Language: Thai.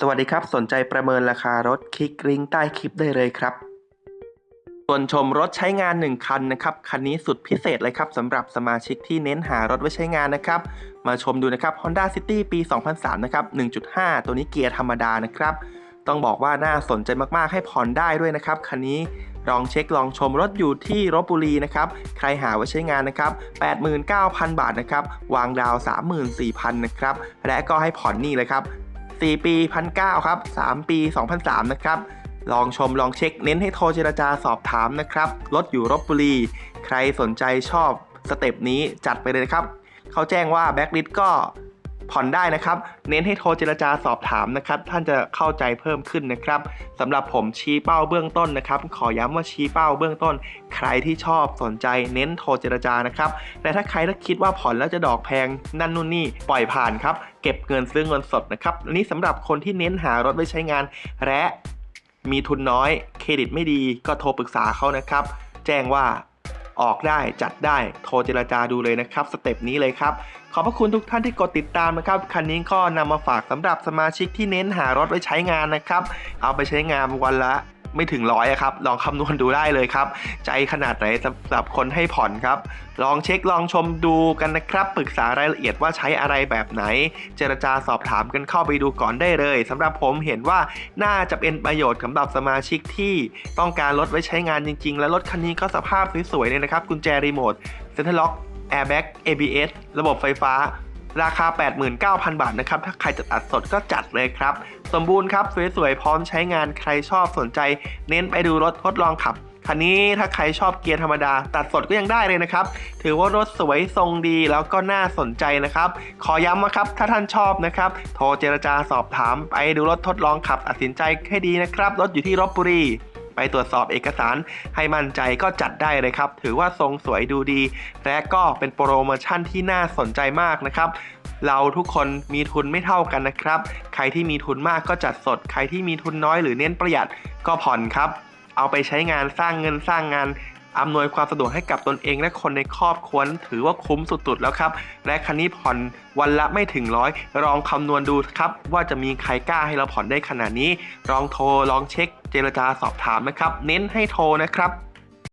สวัสดีครับ สนใจประเมินราคารถคลิกลิงก์ใต้คลิปได้เลยครับ ส่วนชมรถใช้งาน 1 คันนะครับ คันนี้สุดพิเศษเลยครับสำหรับสมาชิกที่เน้นหารถไว้ใช้งานนะครับ มาชมดูนะครับ Honda City ปี 2003 นะครับ 1.5 ตัวนี้เกียร์ธรรมดานะครับ ต้องบอกว่าน่าสนใจมากๆ ให้ผ่อนได้ด้วยนะครับ คันนี้ลองเช็คลองชมรถอยู่ที่ลบบุรีนะครับ ใครหาไว้ใช้งานนะครับ 89,000 บาทนะครับ วางดาว 34,000 นะครับ และก็ให้ผ่อนนี่เลยครับ 4 ปี 1,900 ครับ 3 ปี 2003นะครับ ลองชมลองเช็คเน้นให้โทรเจรจาสอบถามนะครับ รถอยู่รบบุรี ใครสนใจชอบสเต็ปนี้จัดไปเลยนะครับ เขาแจ้งว่าแบ็กลิสก็ ผ่อนได้นะครับ เน้นให้โทรเจรจาสอบถามนะครับ ท่านจะเข้าใจเพิ่มขึ้นนะครับสำหรับผมชี้เป้าเบื้องต้นนะครับ ขอย้ำว่าชี้เป้าเบื้องต้น ใครที่ชอบสนใจเน้นโทรเจรจานะครับแต่ถ้าใครถ้าคิดว่าผ่อนแล้วจะดอกแพงนั่นนู่นนี่ปล่อยผ่านครับเก็บเงินซื้อเงินสดนะครับอันนี้สำหรับคนที่เน้นหารถไว้ใช้งาน และมีทุนน้อย เครดิตไม่ดีก็โทรปรึกษาเขานะครับ แจ้งว่า ออกได้จัดได้โทรเจรจาดูเลยนะครับสเต็ปนี้เลยครับ ขอบพระคุณทุกท่านที่กดติดตามนะครับคันนี้ก็นำมาฝากสำหรับสมาชิกที่เน้นหารถไว้ใช้งานนะครับ เอาไปใช้งานวันละ ไม่ถึงร้อยอะครับ ลองคำนวณดูได้เลยครับ ใจขนาดไหนสำหรับคนให้ผ่อนครับ ลองเช็คลองชมดูกันนะครับ ปรึกษารายละเอียดว่าใช้อะไรแบบไหน เจรจาสอบถามกันเข้าไปดูก่อนได้เลยสำหรับผมเห็นว่าน่าจะเป็นประโยชน์สำหรับสมาชิกที่ ต้องการรถไว้ใช้งานจริง ๆ และรถคันนี้ก็สภาพสวยๆเลยนะครับกุญแจรีโมทเซ็นทรัลล็อกแอร์แบ็ก ABS ระบบไฟฟ้า ราคา 89,000 บาทนะครับ ถ้าใครจะตัดสดก็จัดเลยครับ สมบูรณ์ครับ สวยๆ พร้อมใช้งานใครชอบสนใจ เน้นไปดูรถทดลองขับ คันนี้ถ้าใครชอบเกียร์ธรรมดา ตัดสดก็ยังได้เลยนะครับ ถือว่ารถสวยทรงดีแล้วก็น่าสนใจนะครับ ขอย้ำนะครับ ถ้าท่านชอบนะครับ โทรเจรจาสอบถาม ไปดูรถทดลองขับตัดสินใจให้ดีนะครับ รถอยู่ที่ลบบุรี ไปตรวจสอบเอกสารให้มั่นใจก็จัดได้เลยครับ ถือว่าทรงสวยดูดี และก็เป็นโปรโมชั่นที่น่าสนใจมากนะครับเราทุกคนมีทุนไม่เท่ากันนะครับ ใครที่มีทุนมากก็จัดสด ใครที่มีทุนน้อยหรือเน้นประหยัดก็ผ่อนครับ เอาไปใช้งานสร้างเงินสร้างงาน อำนวยความสะดวกให้กับตนเองและคนในครอบครัวนั้นถือว่าคุ้มสุดๆแล้วครับ และคันนี้ผ่อนวันละไม่ถึงร้อยลองคำนวณดูครับว่าจะมีใครกล้าให้เราผ่อนได้ขนาดนี้ ลองโทรลองเช็คเจรจาสอบถามนะครับ เน้นให้โทรนะครับ